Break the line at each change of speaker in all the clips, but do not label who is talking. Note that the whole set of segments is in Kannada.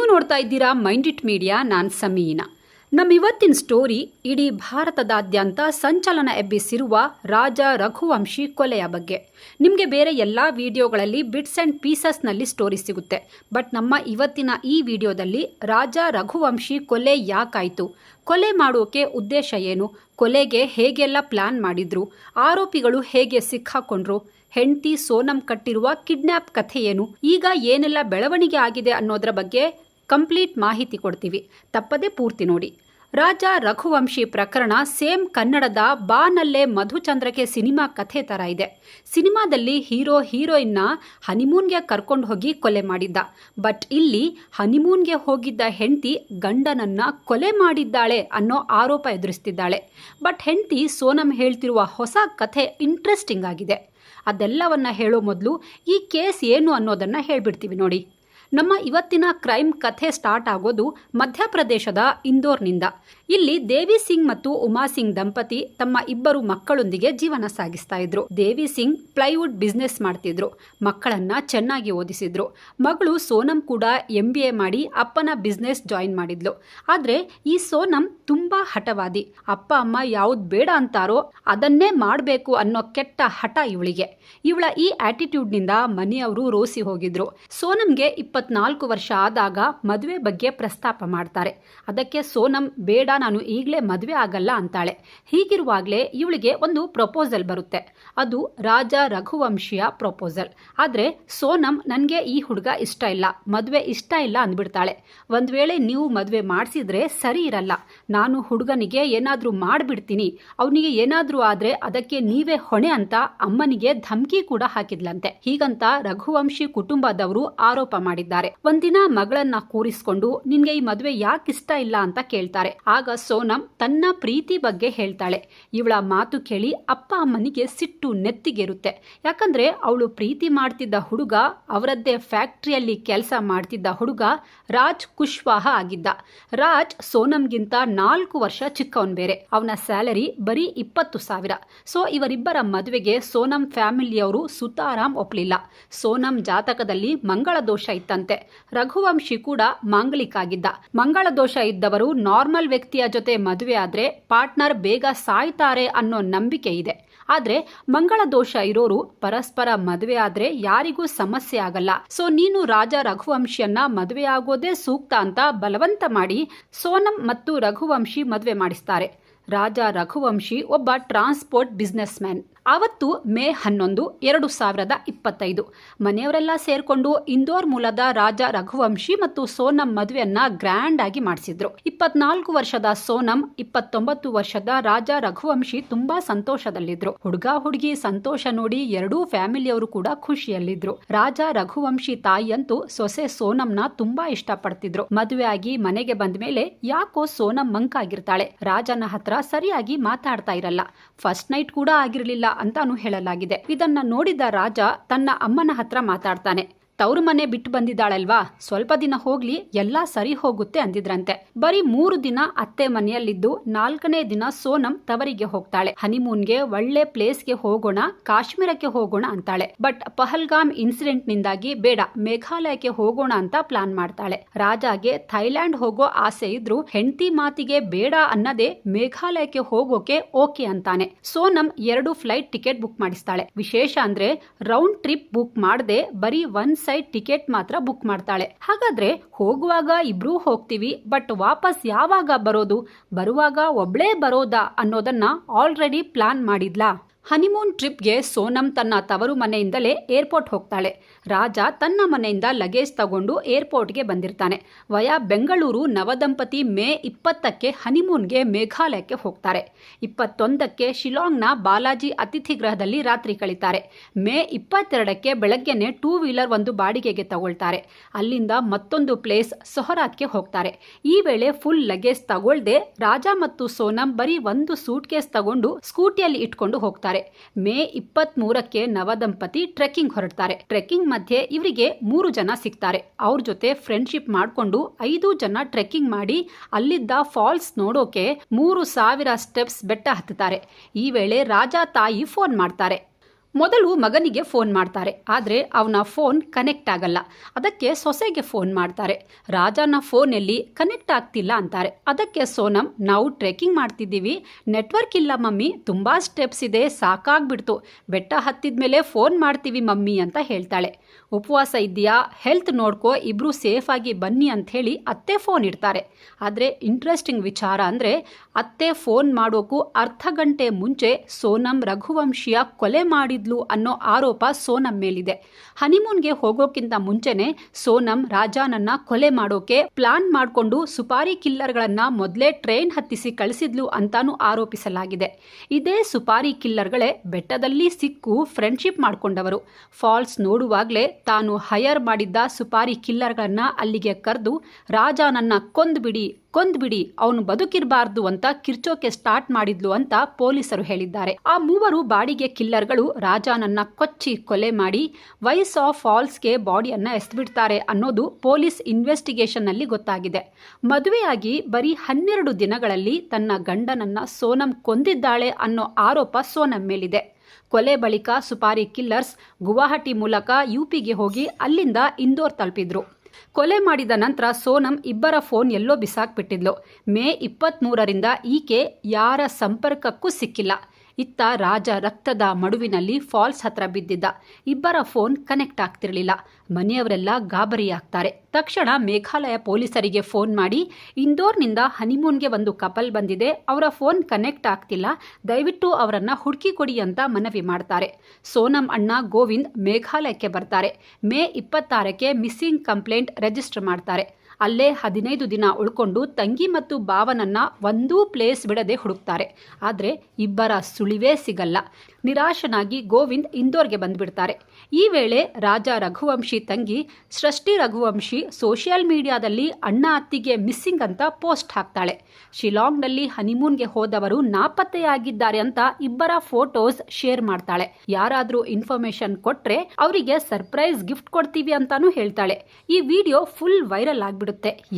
ನೀವು ನೋಡ್ತಾ ಇದ್ದೀರಾ ಮೈಂಡ್ ಇಟ್ ಮೀಡಿಯಾ, ನಾನು ಸಮೀನಾ. ನಮ್ಮ ಇವತ್ತಿನ ಸ್ಟೋರಿ ಇಡೀ ಭಾರತದಾದ್ಯಂತ ಸಂಚಲನ ಎಬ್ಬಿಸಿರುವ ರಾಜ ರಘುವಂಶಿ ಕೊಲೆಯ ಬಗ್ಗೆ. ನಿಮಗೆ ಬೇರೆ ಎಲ್ಲ ವಿಡಿಯೋಗಳಲ್ಲಿ ಬಿಟ್ಸ್ ಆ್ಯಂಡ್ ಪೀಸಸ್ನಲ್ಲಿ ಸ್ಟೋರಿ ಸಿಗುತ್ತೆ. ಬಟ್ ನಮ್ಮ ಇವತ್ತಿನ ಈ ವಿಡಿಯೋದಲ್ಲಿ ರಾಜ ರಘುವಂಶಿ ಕೊಲೆ ಯಾಕಾಯಿತು? ಕೊಲೆ ಮಾಡೋಕೆ ಉದ್ದೇಶ ಏನು? ಕೊಲೆಗೆ ಹೇಗೆಲ್ಲ ಪ್ಲಾನ್ ಮಾಡಿದ್ರು? ಆರೋಪಿಗಳು ಹೇಗೆ ಸಿಕ್ಕಾಕೊಂಡ್ರು? ಹೆಂಡತಿ ಸೋನಂ ಕಟ್ಟಿರುವ ಕಿಡ್ನ್ಯಾಪ್ ಕಥೆ ಏನು? ಈಗ ಏನೆಲ್ಲ ಬೆಳವಣಿಗೆ ಆಗಿದೆ ಅನ್ನೋದರ ಬಗ್ಗೆ ಕಂಪ್ಲೀಟ್ ಮಾಹಿತಿ ಕೊಡ್ತೀವಿ. ತಪ್ಪದೇ ಪೂರ್ತಿ ನೋಡಿ. ರಾಜ ರಘುವಂಶಿ ಪ್ರಕರಣ ಸೇಮ್ ಕನ್ನಡದ ಬಾನಲ್ಲೇ ಮಧುಚಂದ್ರಕ್ಕೆ ಸಿನಿಮಾ ಕಥೆ ಥರ ಇದೆ. ಸಿನಿಮಾದಲ್ಲಿ ಹೀರೋ, ಹೀರೋಯಿನ್ನ ಹನಿಮೂನ್ಗೆ ಕರ್ಕೊಂಡು ಹೋಗಿ ಕೊಲೆ ಮಾಡಿದ್ದ. ಬಟ್ ಇಲ್ಲಿ ಹನಿಮೂನ್ಗೆ ಹೋಗಿದ್ದ ಹೆಂಡತಿ ಗಂಡನನ್ನ ಕೊಲೆ ಮಾಡಿದ್ದಾಳೆ ಅನ್ನೋ ಆರೋಪ ಎದುರಿಸ್ತಿದ್ದಾಳೆ. ಬಟ್ ಹೆಂಡತಿ ಸೋನಂ ಹೇಳ್ತಿರುವ ಹೊಸ ಕಥೆ ಇಂಟ್ರೆಸ್ಟಿಂಗ್ ಆಗಿದೆ. ಅದೆಲ್ಲವನ್ನ ಹೇಳೋ ಮೊದಲು ಈ ಕೇಸ್ ಏನು ಅನ್ನೋದನ್ನ ಹೇಳ್ಬಿಡ್ತೀವಿ ನೋಡಿ. ನಮ್ಮ ಇವತ್ತಿನ ಕ್ರೈಮ್ ಕಥೆ ಸ್ಟಾರ್ಟ್ ಆಗೋದು ಮಧ್ಯಪ್ರದೇಶದ ಇಂದೋರ್ನಿಂದ. ಇಲ್ಲಿ ದೇವಿ ಸಿಂಗ್ ಮತ್ತು ಉಮಾ ಸಿಂಗ್ ದಂಪತಿ ತಮ್ಮ ಇಬ್ಬರು ಮಕ್ಕಳೊಂದಿಗೆ ಜೀವನ ಸಾಗಿಸ್ತಾ ಇದ್ರು. ದೇವಿ ಸಿಂಗ್ ಪ್ಲೈವುಡ್ ಬಿಸ್ನೆಸ್ ಮಾಡ್ತಿದ್ರು. ಮಕ್ಕಳನ್ನ ಚೆನ್ನಾಗಿ ಓದಿಸಿದ್ರು. ಮಗಳು ಸೋನಂ ಕೂಡ ಎಂ ಬಿ ಎ ಮಾಡಿ ಅಪ್ಪನ ಬಿಸ್ನೆಸ್ ಜಾಯಿನ್ ಮಾಡಿದ್ಲು. ಆದ್ರೆ ಈ ಸೋನಂ ತುಂಬಾ ಹಠವಾದಿ. ಅಪ್ಪ, ಅಮ್ಮ ಯಾವ್ದು ಬೇಡ ಅಂತಾರೋ ಅದನ್ನೇ ಮಾಡಬೇಕು ಅನ್ನೋ ಕೆಟ್ಟ ಹಠ ಇವಳಿಗೆ. ಇವಳ ಈ ಆಟಿಟ್ಯೂಡ್ನಿಂದ ಮನೆಯವರು ರೋಸಿ ಹೋಗಿದ್ರು. ಸೋನಂಗೆ ಇಪ್ಪತ್ನಾಲ್ಕು ವರ್ಷ ಆದಾಗ ಮದುವೆ ಬಗ್ಗೆ ಪ್ರಸ್ತಾಪ ಮಾಡ್ತಾರೆ. ಅದಕ್ಕೆ ಸೋನಂ ಬೇಡ ನಾನು ಈಗಲೇ ಮದುವೆ ಆಗಲ್ಲ ಅಂತಾಳೆ. ಹೀಗಿರುವಾಗಲೇ ಇವಳಿಗೆ ಒಂದು ಪ್ರಪೋಸಲ್ ಬರುತ್ತೆ. ಅದು ರಾಜ ರಘುವಂಶಿಯ ಪ್ರಪೋಸಲ್. ಆದರೆ ಸೋನಂ ನನಗೆ ಈ ಹುಡುಗ ಇಷ್ಟ ಇಲ್ಲ. ಮದುವೆ ಇಷ್ಟ ಇಲ್ಲ ಅಂದ್ಬಿಡ್ತಾಳೆ. ಒಂದು ವೇಳೆ ನೀವು ಮದುವೆ ಮಾಡಿಸಿದ್ರೆ ಸರಿ ಇರಲ್ಲ. ನಾನು ಹುಡುಗನಿಗೆ ಏನಾದರೂ ಮಾಡಿಬಿಡ್ತೀನಿ. ಅವನಿಗೆ ಏನಾದರೂ ಆದರೆ ಅದಕ್ಕೆ ನೀವೇ ಹೊಣೆ ಅಂತ ಅಮ್ಮನಿಗೆ ಧಮಕಿ ಕೂಡ ಹಾಕಿದ್ಲಂತೆ. ಹೀಗಂತ ರಘುವಂಶಿ ಕುಟುಂಬದವರು ಆರೋಪ ಮಾಡಿದ್ದಾರೆ. ಒಂದಿನ ಮಗಳನ್ನ ಕೂರಿಸ್ಕೊಂಡು, ನಿನ್ಗೆ ಈ ಮದುವೆ ಯಾಕೆ ಇಷ್ಟ ಇಲ್ಲ? ಅಂತ ಕೇಳ್ತಾರೆ. ಆಗ ಸೋನಂ ತನ್ನ ಪ್ರೀತಿ ಬಗ್ಗೆ ಹೇಳ್ತಾಳೆ. ಇವಳ ಮಾತು ಕೇಳಿ ಅಪ್ಪ ಅಮ್ಮನಿಗೆ ಸಿಟ್ಟು ನೆತ್ತಿಗೇರುತ್ತೆ. ಯಾಕಂದ್ರೆ ಅವಳು ಪ್ರೀತಿ ಮಾಡ್ತಿದ್ದ ಹುಡುಗ, ಅವರದ್ದೇ ಫ್ಯಾಕ್ಟ್ರಿಯಲ್ಲಿ ಕೆಲಸ ಮಾಡ್ತಿದ್ದ ಹುಡುಗ ರಾಜ್ ಕುಶ್ವಾಹ ಆಗಿದ್ದ. ರಾಜ್ ಸೋನಂಗಿಂತ ನಾಲ್ಕು ವರ್ಷ ಚಿಕ್ಕವನ್ ಬೇರೆ. ಅವನ ಸ್ಯಾಲರಿ ಬರೀ ಇಪ್ಪತ್ತು ಸಾವಿರ. ಸೊ, ಇವರಿಬ್ಬರ ಮದುವೆಗೆ ಸೋನಂ ಫ್ಯಾಮಿಲಿಯವರು ಸುತಾರಾಮ್ ಒಪ್ಲಿಲ್ಲ. ಸೋನಂ ಜಾತಕದಲ್ಲಿ ಮಂಗಳ ದೋಷ ಇತ್ತಂತೆ. ರಘುವಂಶಿ ಕೂಡ ಮಾಂಗಲಿಕ ಆಗಿದ್ದ. ಮಂಗಳ ದೋಷ ಇದ್ದವರು ನಾರ್ಮಲ್ ವ್ಯಕ್ತಿಯ ಜೊತೆ ಮದುವೆ ಆದರೆ ಪಾರ್ಟ್ನರ್ ಬೇಗ ಸಾಯ್ತಾರೆ ಅನ್ನೋ ನಂಬಿಕೆ ಇದೆ. ಆದರೆ ಮಂಗಳ ದೋಷ ಇರೋರು ಪರಸ್ಪರ ಮದುವೆ ಆದರೆ ಯಾರಿಗೂ ಸಮಸ್ಯೆ ಆಗಲ್ಲ. ಸೊ ನೀನು ರಾಜ ರಘುವಂಶಿಯನ್ನ ಮದುವೆ ಆಗೋದೇ ಸೂಕ್ತ ಅಂತ ಬಲವಂತ ಮಾಡಿ ಸೋನಂ ಮತ್ತು ರಘುವಂಶಿ ಮದುವೆ ಮಾಡಿಸ್ತಾರೆ. ರಾಜ ರಘುವಂಶಿ ಒಬ್ಬ ಟ್ರಾನ್ಸ್ಪೋರ್ಟ್ ಬಿಸ್ನೆಸ್ ಮ್ಯಾನ್ ಆವತ್ತು ಮೇ ಹನ್ನೊಂದು, ಎರಡು ಸಾವಿರದ ಇಪ್ಪತ್ತೈದು. ಮನೆಯವರೆಲ್ಲ ಸೇರ್ಕೊಂಡು ಇಂದೋರ್ ಮೂಲದ ರಾಜ ರಘುವಂಶಿ ಮತ್ತು ಸೋನಂ ಮದುವೆಯನ್ನ ಗ್ರ್ಯಾಂಡ್ ಆಗಿ ಮಾಡಿಸಿದ್ರು. ಇಪ್ಪತ್ನಾಲ್ಕು ವರ್ಷದ ಸೋನಂ, ಇಪ್ಪತ್ತೊಂಬತ್ತು ವರ್ಷದ ರಾಜ ರಘುವಂಶಿ ತುಂಬಾ ಸಂತೋಷದಲ್ಲಿದ್ರು. ಹುಡುಗ ಹುಡುಗಿ ಸಂತೋಷ ನೋಡಿ ಎರಡೂ ಫ್ಯಾಮಿಲಿಯವರು ಕೂಡ ಖುಷಿಯಲ್ಲಿದ್ರು. ರಾಜ ರಘುವಂಶಿ ತಾಯಿಯಂತೂ ಸೊಸೆ ಸೋನಂನ ತುಂಬಾ ಇಷ್ಟಪಡ್ತಿದ್ರು. ಮದುವೆ ಆಗಿ ಮನೆಗೆ ಬಂದ ಮೇಲೆ ಯಾಕೋ ಸೋನಂ ಮಂಕಾಗಿರ್ತಾಳೆ. ರಾಜನ ಹತ್ರ ಸರಿಯಾಗಿ ಮಾತಾಡ್ತಾ ಇರಲ್ಲ. ಫಸ್ಟ್ ನೈಟ್ ಕೂಡ ಆಗಿರ್ಲಿಲ್ಲ. ಅಂತಾನು ಹೇಳಲಾಗಿದೆ. ಇದನ್ನ ನೋಡಿದ ರಾಜ ತನ್ನ ಅಮ್ಮನ ಹತ್ರ ಮಾತಾಡ್ತಾನೆ. ತವರು ಮನೆ ಬಿಟ್ಟು ಬಂದಿದ್ದಾಳಲ್ವಾ? ಸ್ವಲ್ಪ ದಿನ ಹೋಗ್ಲಿ, ಎಲ್ಲ ಸರಿ ಹೋಗುತ್ತೆ ಅಂದಿದ್ರಂತೆ. ಬರೀ ಮೂರು ದಿನ ಅತ್ತೆ ಮನೆಯಲ್ಲಿದ್ದು ನಾಲ್ಕನೇ ದಿನ ಸೋನಂ ತವರಿಗೆ ಹೋಗ್ತಾಳೆ. ಹನಿಮೂನ್ಗೆ ಒಳ್ಳೆ ಪ್ಲೇಸ್ಗೆ ಹೋಗೋಣ, ಕಾಶ್ಮೀರಕ್ಕೆ ಹೋಗೋಣ ಅಂತಾಳೆ. ಬಟ್ ಪಹಲ್ಗಾಮ್ ಇನ್ಸಿಡೆಂಟ್ ನಿಂದಾಗಿ ಬೇಡ, ಮೇಘಾಲಯಕ್ಕೆ ಹೋಗೋಣ ಅಂತ ಪ್ಲಾನ್ ಮಾಡ್ತಾಳೆ. ರಾಜಾಗೆ ಥೈಲ್ಯಾಂಡ್ ಹೋಗೋ ಆಸೆ ಇದ್ರು ಹೆಂಡತಿ ಮಾತಿಗೆ ಬೇಡ ಅನ್ನದೇ ಮೇಘಾಲಯಕ್ಕೆ ಹೋಗೋಕೆ ಓಕೆ ಅಂತಾನೆ. ಸೋನಂ ಎರಡು ಫ್ಲೈಟ್ ಟಿಕೆಟ್ ಬುಕ್ ಮಾಡಿಸ್ತಾಳೆ. ವಿಶೇಷ ಅಂದ್ರೆ ರೌಂಡ್ ಟ್ರಿಪ್ ಬುಕ್ ಮಾಡದೆ ಬರೀ ಒನ್ ಸೈಡ್ ಟಿಕೆಟ್ ಮಾತ್ರ ಬುಕ್ ಮಾಡ್ತಾಳೆ. ಹಾಗಾದ್ರೆ ಹೋಗುವಾಗ ಇಬ್ರೂ ಹೋಗ್ತೀವಿ, ಬಟ್ ವಾಪಸ್ ಯಾವಾಗ ಬರೋದು? ಬರುವಾಗ ಒಬ್ಳೇ ಬರೋದಾ ಅನ್ನೋದನ್ನ ಆಲ್ರೆಡಿ ಪ್ಲಾನ್ ಮಾಡಿದ್ಲಾ? ಹನಿಮೂನ್ ಟ್ರಿಪ್ಗೆ ಸೋನಂ ತನ್ನ ತವರು ಮನೆಯಿಂದಲೇ ಏರ್ಪೋರ್ಟ್ ಹೋಗ್ತಾಳೆ. ರಾಜ ತನ್ನ ಮನೆಯಿಂದ ಲಗೇಜ್ ತಗೊಂಡು ಏರ್ಪೋರ್ಟ್ಗೆ ಬಂದಿರ್ತಾನೆ. ವಯಾ ಬೆಂಗಳೂರು ನವದಂಪತಿ ಮೇ ಇಪ್ಪತ್ತಕ್ಕೆ ಹನಿಮೂನ್ಗೆ ಮೇಘಾಲಯಕ್ಕೆ ಹೋಗ್ತಾರೆ. ಇಪ್ಪತ್ತೊಂದಕ್ಕೆ ಶಿಲಾಂಗ್ನ ಬಾಲಾಜಿ ಅತಿಥಿ ಗೃಹದಲ್ಲಿ ರಾತ್ರಿ ಕಳೀತಾರೆ. ಮೇ ಇಪ್ಪತ್ತೆರಡಕ್ಕೆ ಬೆಳಗ್ಗೆನೆ ಟೂ ವೀಲರ್ ಒಂದು ಬಾಡಿಗೆಗೆ ತಗೊಳ್ತಾರೆ. ಅಲ್ಲಿಂದ ಮತ್ತೊಂದು ಪ್ಲೇಸ್ ಸೊಹರಾತ್ಗೆ ಹೋಗ್ತಾರೆ. ಈ ವೇಳೆ ಫುಲ್ ಲಗೇಜ್ ತಗೊಳ್ದೆ ರಾಜ ಮತ್ತು ಸೋನಂ ಬರೀ ಒಂದು ಸೂಟ್ ಕೇಸ್ ತಗೊಂಡು ಸ್ಕೂಟಿಯಲ್ಲಿ ಇಟ್ಕೊಂಡು ಹೋಗ್ತಾರೆ. ಮೇ ಇಪ್ಪತ್ತ್ ಮೂರಕ್ಕೆ ನವದಂಪತಿ ಟ್ರೆಕ್ಕಿಂಗ್ ಹೊರಡ್ತಾರೆ. ಟ್ರೆಕ್ಕಿಂಗ್ ಮಧ್ಯೆ ಇವರಿಗೆ ಮೂರು ಜನ ಸಿಗ್ತಾರೆ. ಅವ್ರ ಜೊತೆ ಫ್ರೆಂಡ್ಶಿಪ್ ಮಾಡಿಕೊಂಡು ಐದು ಜನ ಟ್ರೆಕ್ಕಿಂಗ್ ಮಾಡಿ ಅಲ್ಲಿದ್ದ ಫಾಲ್ಸ್ ನೋಡೋಕೆ ಮೂರು ಸಾವಿರ ಸ್ಟೆಪ್ಸ್ ಬೆಟ್ಟ ಹತ್ತುತ್ತಾರೆ. ಈ ವೇಳೆ ರಾಜ ತಾಯಿ ಫೋನ್ ಮಾಡ್ತಾರೆ. ಮೊದಲು ಮಗನಿಗೆ ಫೋನ್ ಮಾಡ್ತಾರೆ. ಆದರೆ ಅವನ ಫೋನ್ ಕನೆಕ್ಟ್ ಆಗಲ್ಲ. ಅದಕ್ಕೆ ಸೊಸೆಗೆ ಫೋನ್ ಮಾಡ್ತಾರೆ. ರಾಜನ ಫೋನಲ್ಲಿ ಕನೆಕ್ಟ್ ಆಗ್ತಿಲ್ಲ ಅಂತಾರೆ. ಅದಕ್ಕೆ ಸೋನಮ್ ನಾವು ಟ್ರೆಕ್ಕಿಂಗ್ ಮಾಡ್ತಿದ್ದೀವಿ. ನೆಟ್ವರ್ಕ್ ಇಲ್ಲ ಮಮ್ಮಿ. ತುಂಬ ಸ್ಟೆಪ್ಸ್ ಇದೆ. ಸಾಕಾಗ್ಬಿಡ್ತು. ಬೆಟ್ಟ ಹತ್ತಿದ ಮೇಲೆ ಫೋನ್ ಮಾಡ್ತೀವಿ ಮಮ್ಮಿ ಅಂತ ಹೇಳ್ತಾಳೆ. ಉಪವಾಸ ಇದೆಯಾ ಹೆಲ್ತ್ ನೋಡ್ಕೋ. ಇಬ್ರು ಸೇಫ್ ಆಗಿ ಬನ್ನಿ ಅಂತ ಹೇಳಿ ಅತ್ತೆ ಫೋನ್ ಇಡ್ತಾರೆ. ಆದರೆ ಇಂಟ್ರೆಸ್ಟಿಂಗ್ ವಿಚಾರ ಅಂದರೆ ಅತ್ತೆ ಫೋನ್ ಮಾಡೋಕ್ಕೂ ಅರ್ಧ ಗಂಟೆ ಮುಂಚೆ ಸೋನಂ ರಘುವಂಶಿಯ ಕೊಲೆ ಮಾಡಿದ್ಲು ಅನ್ನೋ ಆರೋಪ ಸೋನಂ ಮೇಲಿದೆ. ಹನಿಮೂನ್ಗೆ ಹೋಗೋಕ್ಕಿಂತ ಮುಂಚೆನೆ ಸೋನಂ ರಾಜಾನನ್ನ ಕೊಲೆ ಮಾಡೋಕೆ ಪ್ಲಾನ್ ಮಾಡಿಕೊಂಡು ಸುಪಾರಿ ಕಿಲ್ಲರ್ಗಳನ್ನ ಮೊದಲೇ ಟ್ರೈನ್ ಹತ್ತಿಸಿ ಕಳಿಸಿದ್ಲು ಅಂತಾನೂ ಆರೋಪಿಸಲಾಗಿದೆ. ಇದೇ ಸುಪಾರಿ ಕಿಲ್ಲರ್ಗಳೇ ಬೆಟ್ಟದಲ್ಲಿ ಸಿಕ್ಕು ಫ್ರೆಂಡ್ಶಿಪ್ ಮಾಡ್ಕೊಂಡವರು. ಫಾಲ್ಸ್ ನೋಡುವಾಗಲೇ ತಾನು ಹೈಯರ್ ಮಾಡಿದ್ದ ಸುಪಾರಿ ಕಿಲ್ಲರ್ಗಳನ್ನ ಅಲ್ಲಿಗೆ ಕರೆದು ರಾಜಾನನ್ನ ಕೊಂದ್ಬಿಡಿ ಕೊಂದ್ಬಿಡಿ, ಅವನು ಬದುಕಿರಬಾರ್ದು ಅಂತ ಕಿರ್ಚೋಕೆ ಸ್ಟಾರ್ಟ್ ಮಾಡಿದ್ಲು ಅಂತ ಪೊಲೀಸರು ಹೇಳಿದ್ದಾರೆ. ಆ ಮೂವರು ಬಾಡಿಗೆ ಕಿಲ್ಲರ್ಗಳು ರಾಜಾನನ್ನ ಕೊಚ್ಚಿ ಕೊಲೆ ಮಾಡಿ ವೈಸ್ ಆಫ್ ಫಾಲ್ಸ್ಗೆ ಬಾಡಿಯನ್ನ ಎಸ್ಬಿಡ್ತಾರೆ ಅನ್ನೋದು ಪೊಲೀಸ್ ಇನ್ವೆಸ್ಟಿಗೇಷನ್ನಲ್ಲಿ ಗೊತ್ತಾಗಿದೆ. ಮದುವೆಯಾಗಿ ಬರೀ ಹನ್ನೆರಡು ದಿನಗಳಲ್ಲಿ ತನ್ನ ಗಂಡನನ್ನ ಸೋನಂ ಕೊಂದಿದ್ದಾಳೆ ಅನ್ನೋ ಆರೋಪ ಸೋನಂ ಮೇಲಿದೆ. ಕೊಲೆ ಬಳಿಕ ಸುಪಾರಿ ಕಿಲ್ಲರ್ಸ್ ಗುವಾಹಟಿ ಮೂಲಕ ಯುಪಿಗೆ ಹೋಗಿ ಅಲ್ಲಿಂದ ಇಂದೋರ್ ತಲುಪಿದ್ರು. ಕೊಲೆ ಮಾಡಿದ ನಂತರ ಸೋನಂ ಇಬ್ಬರ ಫೋನ್ ಎಲ್ಲೋ ಬಿಸಾಕ್ಬಿಟ್ಟಿದ್ಲು. ಮೇ ಇಪ್ಪತ್ತ್ಮೂರರಿಂದ ಈಕೆ ಯಾರ ಸಂಪರ್ಕಕ್ಕೂ ಸಿಕ್ಕಿಲ್ಲ. ಇತ್ತ ರಾಜ ರಕ್ತದ ಮಡುವಿನಲ್ಲಿ ಫಾಲ್ಸ್ ಹತ್ರ ಬಿದ್ದಿದ್ದ. ಇಬ್ಬರ ಫೋನ್ ಕನೆಕ್ಟ್ ಆಗ್ತಿರಲಿಲ್ಲ. ಮನೆಯವರೆಲ್ಲ ಗಾಬರಿಯಾಗ್ತಾರೆ. ತಕ್ಷಣ ಮೇಘಾಲಯ ಪೊಲೀಸರಿಗೆ ಫೋನ್ ಮಾಡಿ, ಇಂದೋರ್ನಿಂದ ಹನಿಮೂನ್ಗೆ ಒಂದು ಕಪಲ್ ಬಂದಿದೆ. ಅವರ ಫೋನ್ ಕನೆಕ್ಟ್ ಆಗ್ತಿಲ್ಲ. ದಯವಿಟ್ಟು ಅವರನ್ನ ಹುಡುಕಿ ಕೊಡಿ ಅಂತ ಮನವಿ ಮಾಡ್ತಾರೆ. ಸೋನಂ ಅಣ್ಣ ಗೋವಿಂದ್ ಮೇಘಾಲಯಕ್ಕೆ ಬರ್ತಾರೆ. ಮೇ ಇಪ್ಪತ್ತಾರಕ್ಕೆ ಮಿಸ್ಸಿಂಗ್ ಕಂಪ್ಲೇಂಟ್ ರಿಜಿಸ್ಟರ್ ಮಾಡ್ತಾರೆ. ಅಲ್ಲೇ ಹದಿನೈದು ದಿನ ಉಳ್ಕೊಂಡು ತಂಗಿ ಮತ್ತು ಭಾವನನ್ನ ಒಂದೂ ಪ್ಲೇಸ್ ಬಿಡದೆ ಹುಡುಕ್ತಾರೆ. ಆದರೆ ಇಬ್ಬರ ಸುಳಿವೇ ಸಿಗಲ್ಲ. ನಿರಾಶನಾಗಿ ಗೋವಿಂದ್ ಇಂದೋರ್ಗೆ ಬಂದ್ಬಿಡ್ತಾರೆ. ಈ ವೇಳೆ ರಾಜ ರಘುವಂಶಿ ತಂಗಿ, ಸೃಷ್ಟಿ ರಘುವಂಶಿ ಸೋಷಿಯಲ್ ಮೀಡಿಯಾದಲ್ಲಿ ಅಣ್ಣ ಅತ್ತಿಗೆ ಮಿಸ್ಸಿಂಗ್ ಅಂತ ಪೋಸ್ಟ್ ಹಾಕ್ತಾಳೆ. ಶಿಲಾಂಗ್ನಲ್ಲಿ ಹನಿಮೂನ್ಗೆ ಹೋದವರು ನಾಪತ್ತೆಯಾಗಿದ್ದಾರೆ ಅಂತ ಇಬ್ಬರ ಫೋಟೋಸ್ ಶೇರ್ ಮಾಡ್ತಾಳೆ. ಯಾರಾದರೂ ಇನ್ಫಾರ್ಮೇಶನ್ ಕೊಟ್ರೆ ಅವರಿಗೆ ಸರ್ಪ್ರೈಸ್ ಗಿಫ್ಟ್ ಕೊಡ್ತೀವಿ ಅಂತಾನೂ ಹೇಳ್ತಾಳೆ. ಈ ವಿಡಿಯೋ ಫುಲ್ ವೈರಲ್ ಆಗ್ಬಿಡುತ್ತೆ.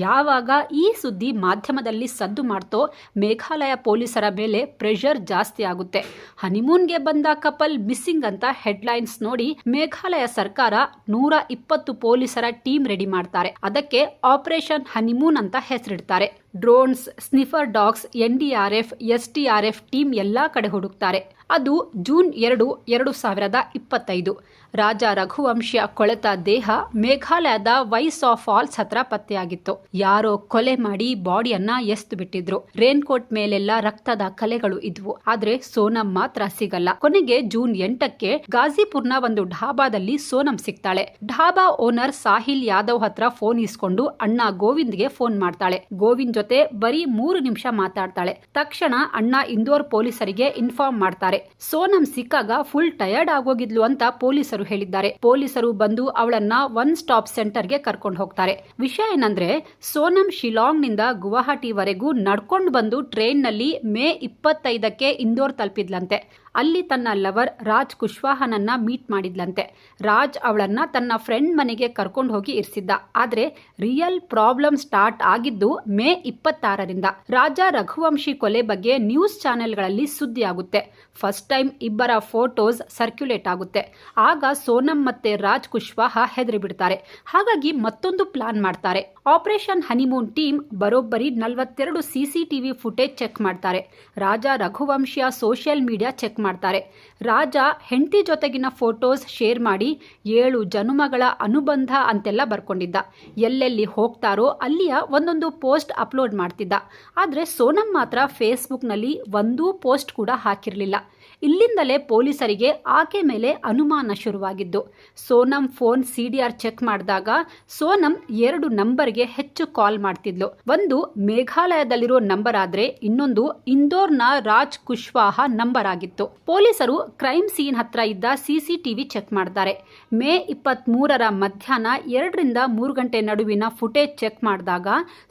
ಯಾವಾಗ ಈ ಸುದ್ದಿ ಮಾಧ್ಯಮದಲ್ಲಿ ಸದ್ದು ಮಾಡ್ತೋ ಮೇಘಾಲಯ ಪೊಲೀಸರ ಮೇಲೆ ಪ್ರೆಷರ್ ಜಾಸ್ತಿ ಆಗುತ್ತೆ. ಹನಿಮೂನ್ಗೆ ಬಂದ ಕಪಲ್ ಮಿಸ್ಸಿಂಗ್ ಅಂತ ಹೆಡ್ಲೈನ್ಸ್ ನೋಡಿ ಮೇಘಾಲಯ ಸರ್ಕಾರ ನೂರ ಇಪ್ಪತ್ತು ಪೊಲೀಸರ ಟೀಮ್ ರೆಡಿ ಮಾಡ್ತಾರೆ. ಅದಕ್ಕೆ ಆಪರೇಷನ್ ಹನಿಮೂನ್ ಅಂತ ಹೆಸರಿಡ್ತಾರೆ. Drones sniffer dogs N D R F S T R F team ಎಲ್ಲಾ ಕಡೆ ಹುಡುಕ್ತಾರೆ. ಅದು ಜೂನ್ ಎರಡು ಎರಡು ಸಾವಿರದ ಇಪ್ಪತ್ತೈದು. ರಾಜ ರಘುವಂಶಿಯ ಕೊಳೆತ ದೇಹ ಮೇಘಾಲಯದ ವೈಸ್ ಆಫ್ ಫಾಲ್ಸ್ ಹತ್ರ ಪತ್ತೆಯಾಗಿತ್ತು. ಯಾರೋ ಕೊಲೆ ಮಾಡಿ ಬಾಡಿಯನ್ನ ಎಸ್ತು ಬಿಟ್ಟಿದ್ರು ರೇನ್ ಕೋಟ್ ಮೇಲೆಲ್ಲ ರಕ್ತದ ಕಲೆಗಳು ಇದ್ವು. ಆದ್ರೆ ಸೋನಂ ಮಾತ್ರ ಸಿಗಲ್ಲ. ಕೊನೆಗೆ ಜೂನ್ ಎಂಟಕ್ಕೆ ಗಾಜಿಪುರ್ನ ಒಂದು ಢಾಬಾದಲ್ಲಿ ಸೋನಂ ಸಿಗ್ತಾಳೆ. ಢಾಬಾ ಓನರ್ ಸಾಹಿಲ್ ಯಾದವ್ ಹತ್ರ ಫೋನ್ ಇಸ್ಕೊಂಡು ಅಣ್ಣ ಗೋವಿಂದ್ಗೆ ಫೋನ್ ಮಾಡ್ತಾಳೆ. ಗೋವಿಂದ್ ಜೊತೆ ಬರೀ ಮೂರು ನಿಮಿಷ ಮಾತಾಡ್ತಾಳೆ. ತಕ್ಷಣ ಅಣ್ಣ ಇಂದೋರ್ ಪೊಲೀಸರಿಗೆ ಇನ್ಫಾರ್ಮ್ ಮಾಡ್ತಾರೆ. ಸೋನಂ ಸಿಕ್ಕಾಗ ಫುಲ್ ಟಯರ್ಡ್ ಆಗೋಗಿದ್ಲು ಅಂತ ಪೊಲೀಸರು ಹೇಳಿದ್ದಾರೆ. ಪೊಲೀಸರು ಬಂದು ಅವಳನ್ನ ಒನ್ ಸ್ಟಾಪ್ ಸೆಂಟರ್ಗೆ ಕರ್ಕೊಂಡು ಹೋಗ್ತಾರೆ. ವಿಷಯ ಏನಂದ್ರೆ, ಸೋನಂ ಶಿಲಾಂಗ್ನಿಂದ ಗುವಾಹಟಿವರೆಗೂ ನಡ್ಕೊಂಡು ಬಂದು ಟ್ರೈನ್ನಲ್ಲಿ ಮೇ ಇಪ್ಪತ್ತೈದಕ್ಕೆ ಇಂದೋರ್ ತಲುಪಿದ್ಲಂತೆ. ಅಲ್ಲಿ ತನ್ನ ಲವರ್ ರಾಜ್ ಕುಶ್ವಾಹನನ್ನ ಮೀಟ್ ಮಾಡಿದ್ಲಂತೆ. ರಾಜ್ ಅವಳನ್ನ ತನ್ನ ಫ್ರೆಂಡ್ ಮನೆಗೆ ಕರ್ಕೊಂಡು ಹೋಗಿ ಇರಿಸಿದ್ದ. ಆದ್ರೆ ರಿಯಲ್ ಪ್ರಾಬ್ಲಮ್ ಸ್ಟಾರ್ಟ್ ಆಗಿದ್ದು ಮೇ ಇಪ್ಪತ್ತಾರರಿಂದ. ರಾಜ ರಘುವಂಶಿ ಕೊಲೆ ಬಗ್ಗೆ ನ್ಯೂಸ್ ಚಾನೆಲ್ಗಳಲ್ಲಿ ಸುದ್ದಿ ಆಗುತ್ತೆ ಫಸ್ಟ್ ಟೈಮ್ ಇಬ್ಬರ ಫೋಟೋಸ್ ಸರ್ಕ್ಯುಲೇಟ್ ಆಗುತ್ತೆ. ಆಗ ಸೋನಂ ಮತ್ತೆ ರಾಜ್ ಕುಶ್ವಾಹ ಹೆದರಿ ಬಿಡ್ತಾರೆ ಹಾಗಾಗಿ ಮತ್ತೊಂದು ಪ್ಲಾನ್ ಮಾಡ್ತಾರೆ. ಆಪರೇಷನ್ ಹನಿಮೂನ್ ಟೀಮ್ ಬರೋಬ್ಬರಿ ನಲವತ್ತೆರಡು ಸಿಸಿಟಿವಿ ಫುಟೇಜ್ ಚೆಕ್ ಮಾಡ್ತಾರೆ. ರಾಜ ರಘುವಂಶಿಯ ಸೋಷಿಯಲ್ ಮೀಡಿಯಾ ಚೆಕ್ ಮಾಡ್ತಾರೆ. ರಾಜ ಹೆಂಡತಿ ಜೊತೆಗಿನ ಫೋಟೋಸ್ ಶೇರ್ ಮಾಡಿ ಏಳು ಜನುಮಗಳ ಅನುಬಂಧ ಅಂತೆಲ್ಲ ಬರ್ಕೊಂಡಿದ್ದ. ಎಲ್ಲೆಲ್ಲಿ ಹೋಗ್ತಾರೋ ಅಲ್ಲಿಯ ಒಂದೊಂದು ಪೋಸ್ಟ್ ಅಪ್ಲೋಡ್ ಮಾಡ್ತಿದ್ದ. ಆದರೆ ಸೋನಂ ಮಾತ್ರ ಫೇಸ್ಬುಕ್ನಲ್ಲಿ ಒಂದೂ ಪೋಸ್ಟ್ ಕೂಡ ಹಾಕಿರಲಿಲ್ಲ. ಇಲ್ಲಿಂದಲೇ ಪೊಲೀಸರಿಗೆ ಆಕೆ ಮೇಲೆ ಅನುಮಾನ ಶುರುವಾಗಿದ್ದು, ಸೋನಂ ಫೋನ್ ಸಿಡಿಆರ್ ಚೆಕ್ ಮಾಡಿದಾಗ ಸೋನಂ ಎರಡು ನಂಬರ್ಗೆ ಹೆಚ್ಚು ಕಾಲ್ ಮಾಡ್ತಿದ್ಲು. ಒಂದು ಮೇಘಾಲಯದಲ್ಲಿರೋ ನಂಬರ್ ಆದ್ರೆ ಇನ್ನೊಂದು ಇಂದೋರ್ನ ರಾಜ್ ಕುಶ್ವಾಹ ನಂಬರ್ ಆಗಿತ್ತು. ಪೊಲೀಸರು ಕ್ರೈಮ್ ಸೀನ್ ಹತ್ರ ಇದ್ದ ಸಿಸಿಟಿವಿ ಚೆಕ್ ಮಾಡ್ತಾರೆ. ಮೇ ಇಪ್ಪತ್ತ್ ಮೂರರ ಮಧ್ಯಾಹ್ನ ಎರಡರಿಂದ ಮೂರು ಗಂಟೆ ನಡುವಿನ ಫುಟೇಜ್ ಚೆಕ್ ಮಾಡಿದಾಗ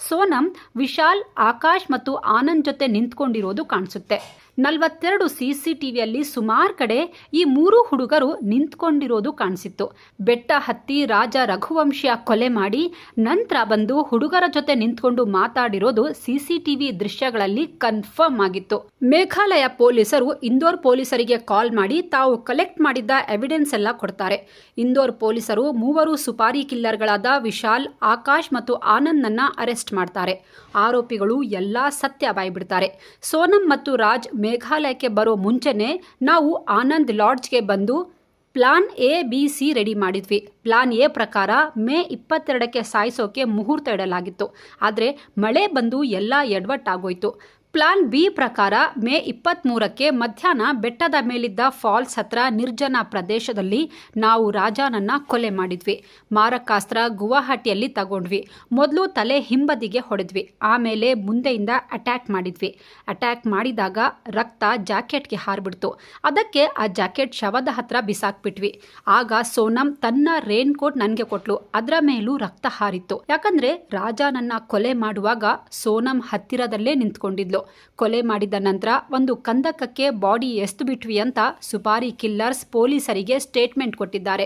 ಸೋನಂ, ವಿಶಾಲ್, ಆಕಾಶ್ ಮತ್ತು ಆನಂದ್ ಜೊತೆ ನಿಂತ್ಕೊಂಡಿರೋದು ಕಾಣಿಸುತ್ತೆ. ನಲವತ್ತೆರಡು ಸಿಸಿಟಿವಿಯಲ್ಲಿ ಸುಮಾರು ಕಡೆ ಈ ಮೂರು ಹುಡುಗರು ನಿಂತ್ಕೊಂಡಿರೋದು ಕಾಣಿಸಿತ್ತು. ಬೆಟ್ಟ ಹತ್ತಿ ರಾಜ ರಘುವಂಶಿಯ ಕೊಲೆ ಮಾಡಿ ನಂತರ ಬಂದು ಹುಡುಗರ ಜೊತೆ ನಿಂತ್ಕೊಂಡು ಮಾತಾಡಿರೋದು ಸಿಸಿಟಿವಿ ದೃಶ್ಯಗಳಲ್ಲಿ ಕನ್ಫರ್ಮ್ ಆಗಿತ್ತು. ಮೇಘಾಲಯ ಪೊಲೀಸರು ಇಂದೋರ್ ಪೊಲೀಸರಿಗೆ ಕಾಲ್ ಮಾಡಿ ತಾವು ಕಲೆಕ್ಟ್ ಮಾಡಿದ್ದ ಎವಿಡೆನ್ಸ್ ಎಲ್ಲ ಕೊಡ್ತಾರೆ. ಇಂದೋರ್ ಪೊಲೀಸರು ಮೂವರು ಸುಪಾರಿ ಕಿಲ್ಲರ್ಗಳಾದ ವಿಶಾಲ್, ಆಕಾಶ್ ಮತ್ತು ಆನಂದ್ನನ್ನ ಅರೆಸ್ಟ್ ಮಾಡ್ತಾರೆ. ಆರೋಪಿಗಳು ಎಲ್ಲಾ ಸತ್ಯ ಬಾಯ್ಬಿಡ್ತಾರೆ. ಸೋನಂ ಮತ್ತು ರಾಜ್ ಮೇಘಾಲಯಕ್ಕೆ ಬರೋ ಮುಂಚೆನೆ ನಾವು ಆನಂದ್ ಲಾಡ್ಜ್ಗೆ ಬಂದು plan A, B, C ready ಮಾಡಿದ್ವಿ. ಪ್ಲಾನ್ ಎ ಪ್ರಕಾರ ಮೇ ಇಪ್ಪತ್ತೆರಡಕ್ಕೆ ಸಾಯಿಸೋಕೆ ಮುಹೂರ್ತ ಇಡಲಾಗಿತ್ತು. ಆದರೆ ಮಳೆ ಬಂದು ಎಲ್ಲ ಎಡವಟ್ಟಾಗೋಯ್ತು. ಪ್ಲಾನ್ ಬಿ ಪ್ರಕಾರ ಮೇ ಇಪ್ಪತ್ತ್ಮೂರಕ್ಕೆ ಮಧ್ಯಾಹ್ನ ಬೆಟ್ಟದ ಮೇಲಿದ್ದ ಫಾಲ್ಸ್ ಹತ್ರ ನಿರ್ಜನ ಪ್ರದೇಶದಲ್ಲಿ ನಾವು ರಾಜಾನನ್ನ ಕೊಲೆ ಮಾಡಿದ್ವಿ. ಮಾರಕಾಸ್ತ್ರ ಗುವಾಹಟಿಯಲ್ಲಿ ತಗೊಂಡ್ವಿ. ಮೊದಲು ತಲೆ ಹಿಂಬದಿಗೆ ಹೊಡೆದ್ವಿ. ಆಮೇಲೆ ಮುಂದೆಯಿಂದ ಅಟ್ಯಾಕ್ ಮಾಡಿದ್ವಿ. ಅಟ್ಯಾಕ್ ಮಾಡಿದಾಗ ರಕ್ತ ಜಾಕೆಟ್ಗೆ ಹಾರ್ಬಿಡ್ತು. ಅದಕ್ಕೆ ಆ ಜಾಕೆಟ್ ಶವದ ಹತ್ರ ಬಿಸಾಕ್ಬಿಟ್ವಿ. ಆಗ ಸೋನಂ ತನ್ನ ರೇನ್ ಕೋಟ್ ನನಗೆ ಕೊಟ್ಲು. ಅದರ ಮೇಲೂ ರಕ್ತ ಹಾರಿತ್ತು. ಯಾಕಂದ್ರೆ ರಾಜಾನನ್ನ ಕೊಲೆ ಮಾಡುವಾಗ ಸೋನಂ ಹತ್ತಿರದಲ್ಲೇ ನಿಂತ್ಕೊಂಡಿದ್ಲು. ಕೊಲೆ ಮಾಡಿದ ನಂತರ ಒಂದು ಕಂದಕಕ್ಕೆ ಬಾಡಿ ಎಸ್ತು ಬಿಟ್ವಿ ಅಂತ ಸುಪಾರಿ ಕಿಲ್ಲರ್ಸ್ ಪೊಲೀಸರಿಗೆ ಸ್ಟೇಟ್ಮೆಂಟ್ ಕೊಟ್ಟಿದ್ದಾರೆ.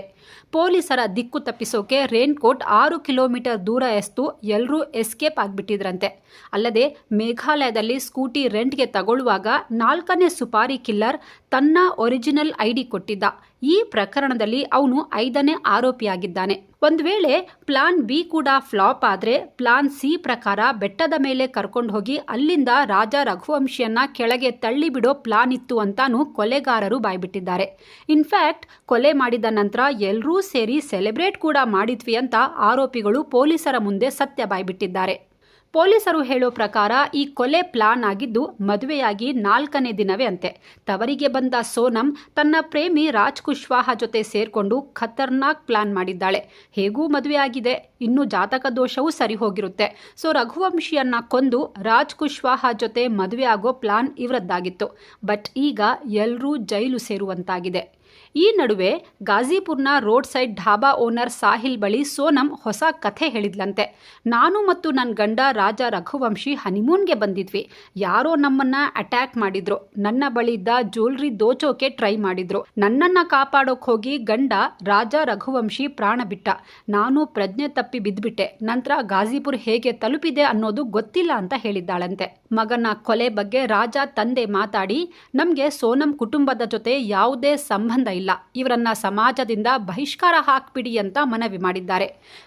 ಪೊಲೀಸರ ದಿಕ್ಕು ತಪ್ಪಿಸೋಕೆ ರೇನ್ಕೋಟ್ ಆರು ಕಿಲೋಮೀಟರ್ ದೂರ ಎಸ್ತು ಎಲ್ಲರೂ ಎಸ್ಕೇಪ್ ಆಗಿಬಿಟ್ಟಿದ್ರಂತೆ. ಅಲ್ಲದೆ ಮೇಘಾಲಯದಲ್ಲಿ ಸ್ಕೂಟಿ ರೆಂಟ್ಗೆ ತಗೊಳ್ಳುವಾಗ ನಾಲ್ಕನೇ ಸುಪಾರಿ ಕಿಲ್ಲರ್ ತನ್ನ ಒರಿಜಿನಲ್ ಐಡಿ ಕೊಟ್ಟಿದ್ದ. ಈ ಪ್ರಕರಣದಲ್ಲಿ ಅವನು ಐದನೇ ಆರೋಪಿಯಾಗಿದ್ದಾನೆ. ಒಂದು ವೇಳೆ ಪ್ಲಾನ್ ಬಿ ಕೂಡ ಫ್ಲಾಪ್ ಆದರೆ ಪ್ಲಾನ್ ಸಿ ಪ್ರಕಾರ ಬೆಟ್ಟದ ಮೇಲೆ ಕರ್ಕೊಂಡು ಹೋಗಿ ಅಲ್ಲಿಂದ ರಾಜ ರಘುವಂಶಿಯನ್ನ ಕೆಳಗೆ ತಳ್ಳಿಬಿಡೋ ಪ್ಲಾನ್ ಇತ್ತು ಅಂತಾನು ಕೊಲೆಗಾರರು ಬಾಯ್ಬಿಟ್ಟಿದ್ದಾರೆ. ಇನ್ಫ್ಯಾಕ್ಟ್ ಕೊಲೆ ಮಾಡಿದ ನಂತರ ಎಲ್ಲರೂ ಸೇರಿ ಸೆಲೆಬ್ರೇಟ್ ಕೂಡ ಮಾಡಿದ್ವಿ ಅಂತ ಆರೋಪಿಗಳು ಪೊಲೀಸರ ಮುಂದೆ ಸತ್ಯ ಬಾಯ್ಬಿಟ್ಟಿದ್ದಾರೆ. ಪೊಲೀಸರು ಹೇಳೋ ಪ್ರಕಾರ ಈ ಕೊಲೆ ಪ್ಲಾನ್ ಆಗಿದ್ದು ಮದುವೆಯಾಗಿ ನಾಲ್ಕನೇ ದಿನವೇ ಅಂತೆ. ತವರಿಗೆ ಬಂದ ಸೋನಂ ತನ್ನ ಪ್ರೇಮಿ ರಾಜ್ ಕುಶ್ವಾಹ ಜೊತೆ ಸೇರ್ಕೊಂಡು ಖತರ್ನಾಕ್ ಪ್ಲಾನ್ ಮಾಡಿದ್ದಾಳೆ. ಹೇಗೂ ಮದುವೆಯಾಗಿದೆ? ಇನ್ನು ಜಾತಕ ದೋಷವೂ ಸರಿ ಹೋಗಿರುತ್ತೆ ಸೊ ರಘುವಂಶಿಯನ್ನ ಕೊಂದು ರಾಜ್ ಕುಶ್ವಾಹ ಜೊತೆ ಮದುವೆ ಆಗೋ ಪ್ಲಾನ್ ಇವರದ್ದಾಗಿತ್ತು. ಬಟ್ ಈಗ ಎಲ್ಲರೂ ಜೈಲು ಸೇರುವಂತಾಗಿದೆ. ಈ ನಡುವೆ ಗಾಜಿಪುರ್ನ road side dhaba owner Sahil ಬಳಿ ಸೋನಂ ಹೊಸ ಕಥೆ ಹೇಳಿದ್ಲಂತೆ. ನಾನು ಮತ್ತು ನನ್ನ ಗಂಡ ರಾಜ ರಘುವಂಶಿ ಹನಿಮೂನ್ಗೆ ಬಂದಿದ್ವಿ. ಯಾರೋ ನಮ್ಮನ್ನ ಅಟ್ಯಾಕ್ ಮಾಡಿದ್ರು. ನನ್ನ ಬಳಿ ಇದ್ದ ಜ್ಯುವೆಲ್ರಿ ದೋಚೋಕೆ ಟ್ರೈ ಮಾಡಿದ್ರು. ನನ್ನನ್ನ ಕಾಪಾಡೋಕ್ ಹೋಗಿ ಗಂಡ ರಾಜ ರಘುವಂಶಿ ಪ್ರಾಣ ಬಿಟ್ಟ. ನಾನು ಪ್ರಜ್ಞೆ ತಪ್ಪಿ ಬಿದ್ಬಿಟ್ಟೆ. ನಂತರ ಗಾಜಿಪುರ್ ಹೇಗೆ ತಲುಪಿದೆ ಅನ್ನೋದು ಗೊತ್ತಿಲ್ಲ ಅಂತ ಹೇಳಿದ್ದಾಳಂತೆ. ಮಗನ ಕೊಲೆ ಬಗ್ಗೆ ರಾಜ ತಂದೆ ಮಾತಾಡಿ, ನಮಗೆ ಸೋನಂ ಕುಟುಂಬದ ಜೊತೆ ಯಾವುದೇ ಸಂಬಂಧ ಇಲ್ಲ. ಇವರನ್ನ ಸಮಾಜದಿಂದ ಬಹಿಷ್ಕಾರ ಹಾಕ್ಬಿಡಿ ಅಂತ ಮನವಿ ಮಾಡಿದ್ದಾರೆ.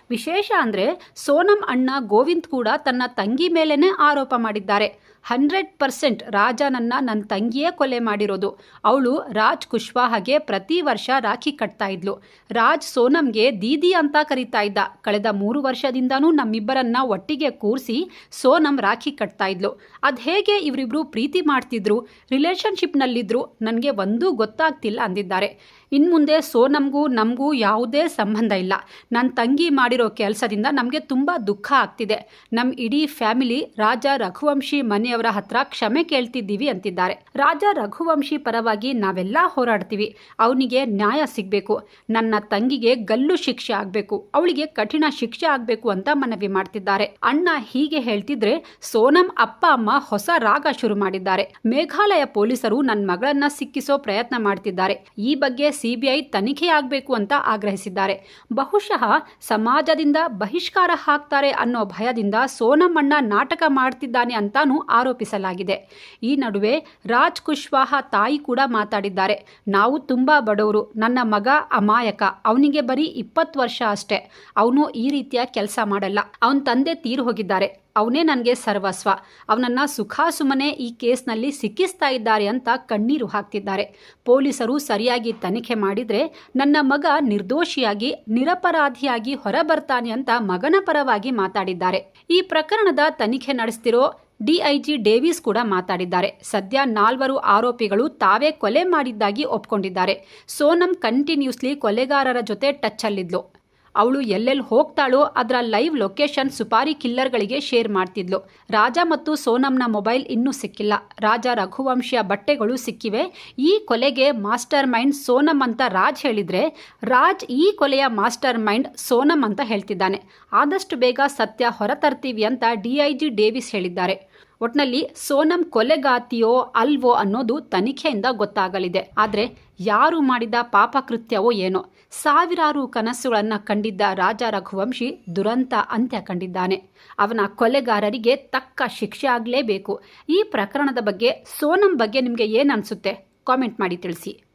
ವಿಶೇಷ ಅಂದ್ರೆ ಸೋನಂ ಅಣ್ಣ ಗೋವಿಂದ್ ಕೂಡ ತನ್ನ ತಂಗಿ ಮೇಲೇನೆ ಆರೋಪ ಮಾಡಿದ್ದಾರೆ. ಹಂಡ್ರೆಡ್ ಪರ್ಸೆಂಟ್ ರಾಜನನ್ನ ನನ್ನ ತಂಗಿಯೇ ಕೊಲೆ ಮಾಡಿರೋದು. ಅವಳು ರಾಜ್ ಕುಶ್ವಾಹಗೆ ಪ್ರತಿ ವರ್ಷ ರಾಖಿ ಕಟ್ತಾ ಇದ್ಲು. ರಾಜ್ ಸೋನಂಗೆ ದೀದಿ ಅಂತ ಕರಿತಾ ಇದ್ದ. ಕಳೆದ ಮೂರು ವರ್ಷದಿಂದನೂ ನಮ್ಮಿಬ್ಬರನ್ನ ಒಟ್ಟಿಗೆ ಕೂರಿಸಿ ಸೋನಂ ರಾಖಿ ಕಟ್ತಾ ಇದ್ಲು. ಅದು ಹೇಗೆ ಇವರಿಬ್ರು ಪ್ರೀತಿ ಮಾಡ್ತಿದ್ರು? ರಿಲೇಷನ್ಶಿಪ್ನಲ್ಲಿದ್ರು ನನಗೆ ಒಂದೂ ಗೊತ್ತಾಗ್ತಿಲ್ಲ ಅಂದಿದ್ದಾರೆ. ಇನ್ಮುಂದೆ ಸೋನಮ್ಗೂ ನಮಗೂ ಯಾವುದೇ ಸಂಬಂಧ ಇಲ್ಲ. ನನ್ನ ತಂಗಿ ಮಾಡಿರೋ ಕೆಲಸದಿಂದ ನಮಗೆ ತುಂಬ ದುಃಖ ಆಗ್ತಿದೆ. ನಮ್ಮ ಇಡೀ ಫ್ಯಾಮಿಲಿ ರಾಜ ರಘುವಂಶಿ ಮನೆಯವರ ಹತ್ರ ಕ್ಷಮೆ ಕೇಳ್ತಿದ್ದೀವಿ ಅಂತಿದ್ದಾರೆ. ರಾಜ ರಘುವಂಶಿ ಪರವಾಗಿ ನಾವೆಲ್ಲ ಹೋರಾಡ್ತೀವಿ. ಅವನಿಗೆ ನ್ಯಾಯ ಸಿಗಬೇಕು. ನನ್ನ ತಂಗಿಗೆ ಗಲ್ಲು ಶಿಕ್ಷೆ ಆಗಬೇಕು. ಅವಳಿಗೆ ಕಠಿಣ ಶಿಕ್ಷೆ ಆಗಬೇಕು ಅಂತ ಮನವಿ ಮಾಡ್ತಿದ್ದಾರೆ. ಅಣ್ಣ ಹೀಗೆ ಹೇಳ್ತಿದ್ರೆ ಸೋನಂ ಅಪ್ಪ ಅಮ್ಮ ಹೊಸ ರಾಗ ಶುರು ಮಾಡಿದ್ದಾರೆ. ಮೇಘಾಲಯ ಪೊಲೀಸರು ನನ್ನ ಮಗಳನ್ನ ಸಿಕ್ಕಿಸೋ ಪ್ರಯತ್ನ ಮಾಡ್ತಿದ್ದಾರೆ. ಈ ಬಗ್ಗೆ ಸಿಬಿಐ ತನಿಖೆಯಾಗಬೇಕು ಅಂತ ಆಗ್ರಹಿಸಿದ್ದಾರೆ. ಬಹುಶಃ ಸಮಾಜದಿಂದ ಬಹಿಷ್ಕಾರ ಹಾಕ್ತಾರೆ ಅನ್ನೋ ಭಯದಿಂದ ಸೋನಮ್ಮಣ್ಣ ನಾಟಕ ಮಾಡ್ತಿದ್ದಾನೆ ಅಂತಾನೂ ಆರೋಪಿಸಲಾಗಿದೆ. ಈ ನಡುವೆ ರಾಜ್ ಕುಶ್ವಾಹ ತಾಯಿ ಕೂಡ ಮಾತಾಡಿದ್ದಾರೆ. ನಾವು ತುಂಬಾ ಬಡವರು, ನನ್ನ ಮಗ ಅಮಾಯಕ, ಅವನಿಗೆ ಬರೀ ಇಪ್ಪತ್ತು ವರ್ಷ ಅಷ್ಟೇ. ಅವನು ಈ ರೀತಿಯ ಕೆಲಸ ಮಾಡಲ್ಲ. ಅವನ ತಂದೆ ತೀರು ಹೋಗಿದ್ದಾರೆ. ಅವನೇ ನನಗೆ ಸರ್ವಸ್ವ. ಅವನನ್ನ ಸುಖಾಸುಮನೆ ಈ ಕೇಸ್ನಲ್ಲಿ ಸಿಕ್ಕಿಸ್ತಾ ಇದ್ದಾರೆ ಅಂತ ಕಣ್ಣೀರು ಹಾಕ್ತಿದ್ದಾರೆ. ಪೊಲೀಸರು ಸರಿಯಾಗಿ ತನಿಖೆ ಮಾಡಿದ್ರೆ ನನ್ನ ಮಗ ನಿರ್ದೋಷಿಯಾಗಿ, ನಿರಪರಾಧಿಯಾಗಿ ಹೊರಬರ್ತಾನೆ ಅಂತ ಮಗನ ಪರವಾಗಿ ಮಾತಾಡಿದ್ದಾರೆ. ಈ ಪ್ರಕರಣದ ತನಿಖೆ ನಡೆಸ್ತಿರೋ ಡಿಐಜಿ ಡೇವಿಸ್ ಕೂಡ ಮಾತಾಡಿದ್ದಾರೆ. ಸದ್ಯ ನಾಲ್ವರು ಆರೋಪಿಗಳು ತಾವೇ ಕೊಲೆ ಮಾಡಿದ್ದಾಗಿ ಒಪ್ಕೊಂಡಿದ್ದಾರೆ. ಸೋನಂ ಕಂಟಿನ್ಯೂಸ್ಲಿ ಕೊಲೆಗಾರರ ಜೊತೆ ಟಚ್ ಅಲ್ಲಿದ್ಲು ಅವಳು ಎಲ್ಲೆಲ್ಲಿ ಹೋಗ್ತಾಳೋ ಅದರ ಲೈವ್ ಲೊಕೇಶನ್ ಸುಪಾರಿ ಕಿಲ್ಲರ್ಗಳಿಗೆ ಶೇರ್ ಮಾಡ್ತಿದ್ಲು. ರಾಜ ಮತ್ತು ಸೋನಂನ ಮೊಬೈಲ್ ಇನ್ನೂ ಸಿಕ್ಕಿಲ್ಲ. ರಾಜ ರಘುವಂಶಿಯ ಬಟ್ಟೆಗಳು ಸಿಕ್ಕಿವೆ. ಈ ಕೊಲೆಗೆ ಮಾಸ್ಟರ್ ಮೈಂಡ್ ಸೋನಂ ಅಂತ ರಾಜ್ ಹೇಳಿದ್ರೆ, ರಾಜ್ ಈ ಕೊಲೆಯ ಮಾಸ್ಟರ್ ಮೈಂಡ್ ಸೋನಂ ಅಂತ ಹೇಳ್ತಿದ್ದಾನೆ. ಆದಷ್ಟು ಬೇಗ ಸತ್ಯ ಹೊರತರ್ತೀವಿ ಅಂತ ಡಿಐಜಿ ಡೇವಿಸ್ ಹೇಳಿದ್ದಾರೆ. ಒಟ್ನಲ್ಲಿ ಸೋನಂ ಕೊಲೆಗಾತಿಯೋ ಅಲ್ವೋ ಅನ್ನೋದು ತನಿಖೆಯಿಂದ ಗೊತ್ತಾಗಲಿದೆ. ಆದರೆ ಯಾರು ಮಾಡಿದ ಪಾಪಕೃತ್ಯವೋ ಏನೋ. ಸಾವಿರಾರು ಕನಸುಗಳನ್ನು ಕಂಡಿದ್ದ ರಾಜ ರಘುವಂಶಿ ದುರಂತ ಅಂತ್ಯ ಕಂಡಿದ್ದಾನೆ. ಅವನ ಕೊಲೆಗಾರರಿಗೆ ತಕ್ಕ ಶಿಕ್ಷೆ ಆಗಲೇಬೇಕು. ಈ ಪ್ರಕರಣದ ಬಗ್ಗೆ, ಸೋನಂ ಬಗ್ಗೆ ನಿಮಗೆ ಏನು ಅನಿಸುತ್ತೆ? ಕಾಮೆಂಟ್ ಮಾಡಿ ತಿಳಿಸಿ.